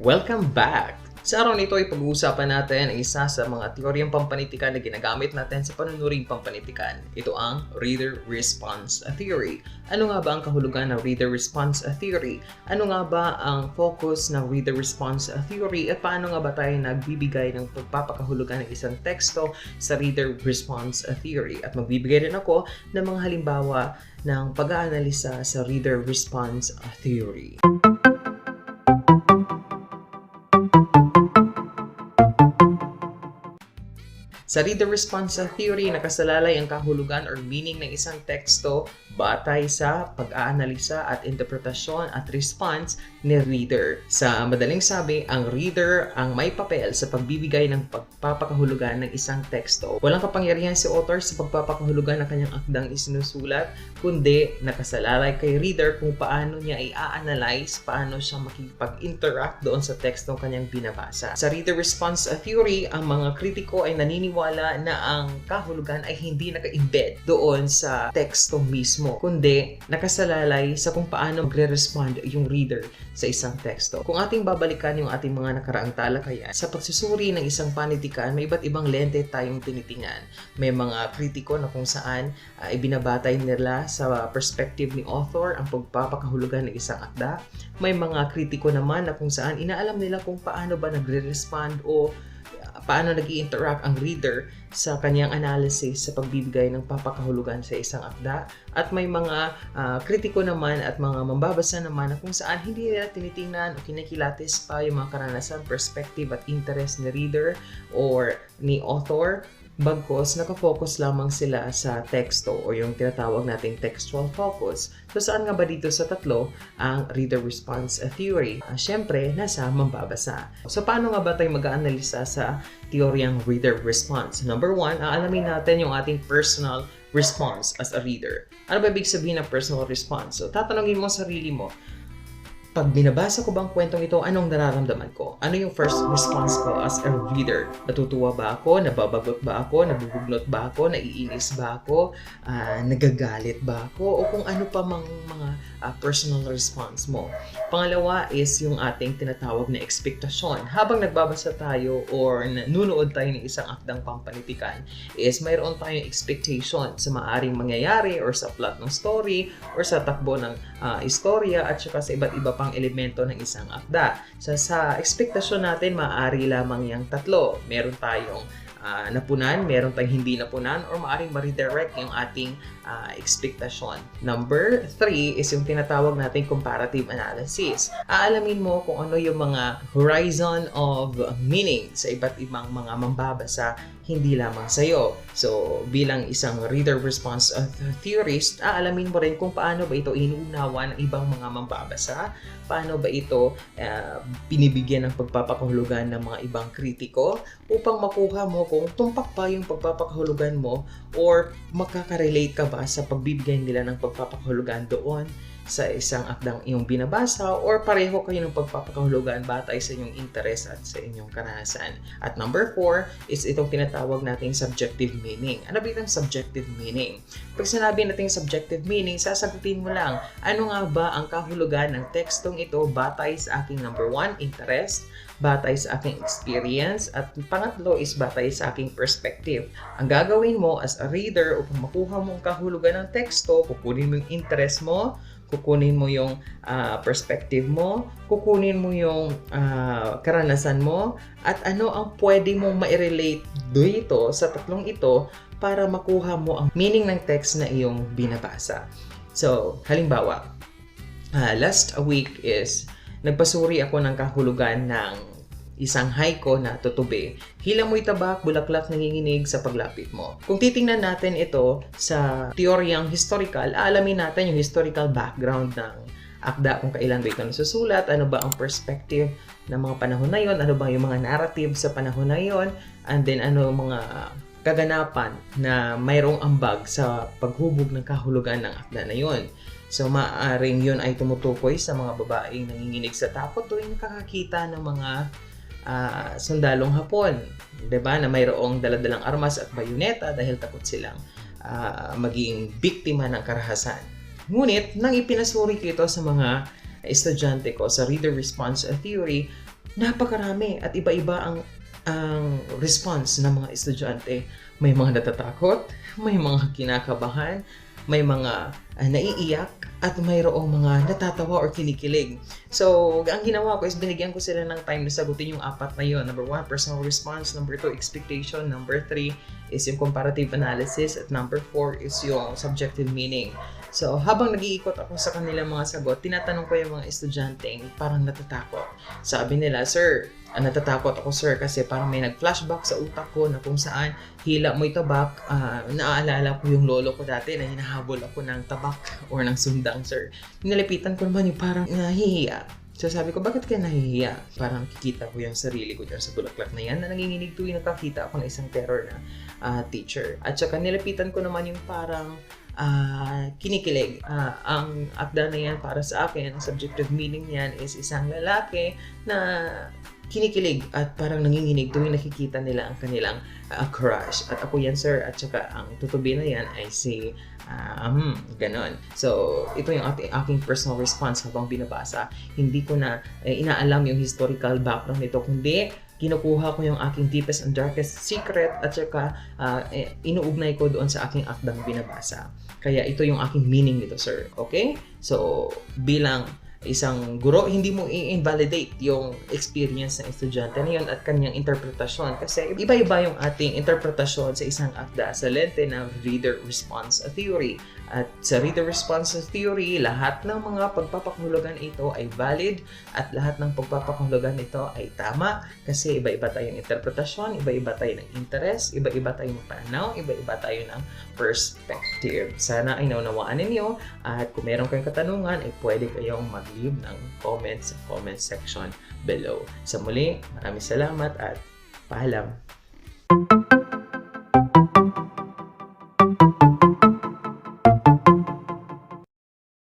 Welcome back! Sa araw nito ay pag-uusapan natin ang isa sa mga teoryang pampanitikan na ginagamit natin sa panunuring pampanitikan. Ito ang Reader Response Theory. Ano nga ba ang kahulugan ng Reader Response Theory? Ano nga ba ang focus ng Reader Response Theory? At paano nga ba tayo nagbibigay ng pagpapakahulugan ng isang teksto sa Reader Response Theory? At magbibigay rin ako ng mga halimbawa ng pag-aanalisa sa Reader Response Theory. Sa reader response theory, nakasalalay ang kahulugan or meaning ng isang teksto batay sa pag-aanalisa at interpretasyon at response ni reader. Sa madaling sabi, ang reader ang may papel sa pagbibigay ng pagpapakahulugan ng isang teksto. Walang kapangyarihan si author sa pagpapakahulugan ng kanyang akdang isinusulat, kundi nakasalalay kay reader kung paano niya i-analyze, paano siya makipag-interact doon sa tekstong kanyang binabasa. Sa reader response theory, ang mga kritiko ay naniniwala na ang kahulugan ay hindi naka-embed doon sa teksto mismo kundi nakasalalay sa kung paano magre-respond yung reader sa isang teksto. Kung ating babalikan yung ating mga nakaraang talakayan, sa pagsusuri ng isang panitikan, may iba't ibang lente tayong tinitingnan. May mga kritiko na kung saan uh, ibinabatay nila sa perspective ni author ang pagpapakahulugan ng isang akda. May mga kritiko naman na kung saan inaalam nila kung paano ba nagre-respond o paano nag interact ang reader sa kanyang analysis sa pagbibigay ng papakahulugan sa isang akda at may mga uh, kritiko naman at mga mambabasa naman na kung saan hindi nila tinitingnan o kinikilatis pa yung mga karanasan, perspective at interest ni reader or ni author Bagkos, nakafocus lamang sila sa teksto o yung tinatawag nating textual focus. So saan nga ba dito sa tatlo ang reader response theory? Uh, Siyempre, nasa mambabasa. So paano nga ba tayo mag-aanalisa sa teoryang reader response? Number one, aalamin natin yung ating personal response as a reader. Ano ba ibig sabihin ng personal response? So tatanungin mo sarili mo, pag binabasa ko bang kwentong ito, anong nararamdaman ko? Ano yung first response ko as a reader? Natutuwa ba ako? Nababagot ba ako? Nabubugnot ba ako? Naiinis ba ako? Uh, nagagalit ba ako? O kung ano pa mang mga uh, personal response mo. Pangalawa is yung ating tinatawag na expectation. Habang nagbabasa tayo or nanunood tayo ng isang akdang pampanitikan, is mayroon tayong expectation sa maaring mangyayari or sa plot ng story or sa takbo ng uh, istorya at saka sa iba't iba pang elemento ng isang akda. Sa, sa expectation natin, maaari lamang yung tatlo. Meron tayong uh, napunan, meron tayong hindi napunan, or maaaring ma-redirect yung ating uh, expectation. Number three is yung tinatawag nating comparative analysis. Aalamin mo kung ano yung mga horizon of meaning sa iba't ibang mga mambabasa hindi lamang sa iyo. So, bilang isang reader response theorist, aalamin mo rin kung paano ba ito inuunawa ng ibang mga mambabasa, paano ba ito uh, binibigyan ng pagpapakahulugan ng mga ibang kritiko upang makuha mo kung tumpak pa yung pagpapakahulugan mo or makaka-relate ka ba sa pagbibigay nila ng pagpapakahulugan doon sa isang akdang iyong binabasa or pareho kayo ng pagpapakahulugan batay sa inyong interest at sa inyong karanasan. At number four is itong tinatawag nating subjective meaning. Ano ba itong subjective meaning? Pag sinabi natin subjective meaning, sasagutin mo lang, ano nga ba ang kahulugan ng tekstong ito batay sa aking number one, interest, batay sa aking experience, at pangatlo is batay sa aking perspective. Ang gagawin mo as a reader upang makuha mo ang kahulugan ng teksto, kukunin mo yung interest mo, kukunin mo yung uh, perspective mo, kukunin mo yung uh, karanasan mo, at ano ang pwede mong ma-relate dito sa tatlong ito para makuha mo ang meaning ng text na iyong binabasa. So, halimbawa, uh, last week is nagpasuri ako ng kahulugan ng isang haiku na tutubi. Hila mo'y tabak, bulaklak nanginginig sa paglapit mo. Kung titingnan natin ito sa teoryang historical, aalamin natin yung historical background ng akda kung kailan ba ito nasusulat, ano ba ang perspective ng mga panahon na yon, ano ba yung mga narrative sa panahon na yon, and then ano mga kaganapan na mayroong ambag sa paghubog ng kahulugan ng akda na yon. So, maaaring yun ay tumutukoy sa mga babaeng nanginginig sa takot tuwing nakakakita ng mga uh, sundalong Hapon, 'di ba, na mayroong daladalang armas at bayoneta dahil takot silang uh, maging biktima ng karahasan. Ngunit, nang ipinasuri ko ito sa mga estudyante ko sa reader response theory, napakarami at iba-iba ang ang response ng mga estudyante. May mga natatakot, may mga kinakabahan, may mga ah, naiiyak, at mayroong mga natatawa or kinikilig. So, ang ginawa ko is binigyan ko sila ng time na sagutin yung apat na yun. Number one, personal response. Number two, expectation. Number three is yung comparative analysis. At number four is yung subjective meaning. So, habang nag-iikot ako sa kanilang mga sagot, tinatanong ko yung mga estudyanteng parang natatakot. Sabi nila, Sir, ah, natatakot ako sir kasi parang may nag-flashback sa utak ko na kung saan hila mo'y tabak, ah, naaalala ko yung lolo ko dati na hinahabol ako ng tabak or ng sundang sir. Nilipitan ko naman yung parang nahihiya. So sabi ko, bakit ka nahihiya? Parang kikita ko yung sarili ko dyan sa bulaklak na yan na nanginginig tuwing nakakita ako ng isang terror na ah, teacher. At saka nilapitan ko naman yung parang ah, kinikilig. Ah, ang akda na yan para sa akin, ang subjective meaning niyan is isang lalaki na kinikilig at parang nanginginig tuwing nakikita nila ang kanilang ah, crush. At ako yan, sir. At saka ang tutubi na yan ay si um, ganon. So, ito yung ati- aking personal response habang binabasa. Hindi ko na eh, inaalam yung historical background nito, kundi kinukuha ko yung aking deepest and darkest secret at saka eh, inuugnay ko doon sa aking akdang binabasa. Kaya ito yung aking meaning nito, sir. Okay? So, bilang isang guro, hindi mo i-invalidate yung experience ng estudyante na yun at kanyang interpretasyon. Kasi iba-iba yung ating interpretasyon sa isang akda sa lente ng reader response theory. At sa reader response theory, lahat ng mga pagpapakahulugan ito ay valid at lahat ng pagpapakahulugan nito ay tama kasi iba-iba tayong interpretasyon, iba-iba tayo ng interest, iba-iba tayong pananaw, iba-iba tayo ng perspective. Sana ay naunawaan ninyo at kung meron kayong katanungan ay pwede kayong mag-leave ng comments sa comment section below. Sa muli, maraming salamat at paalam.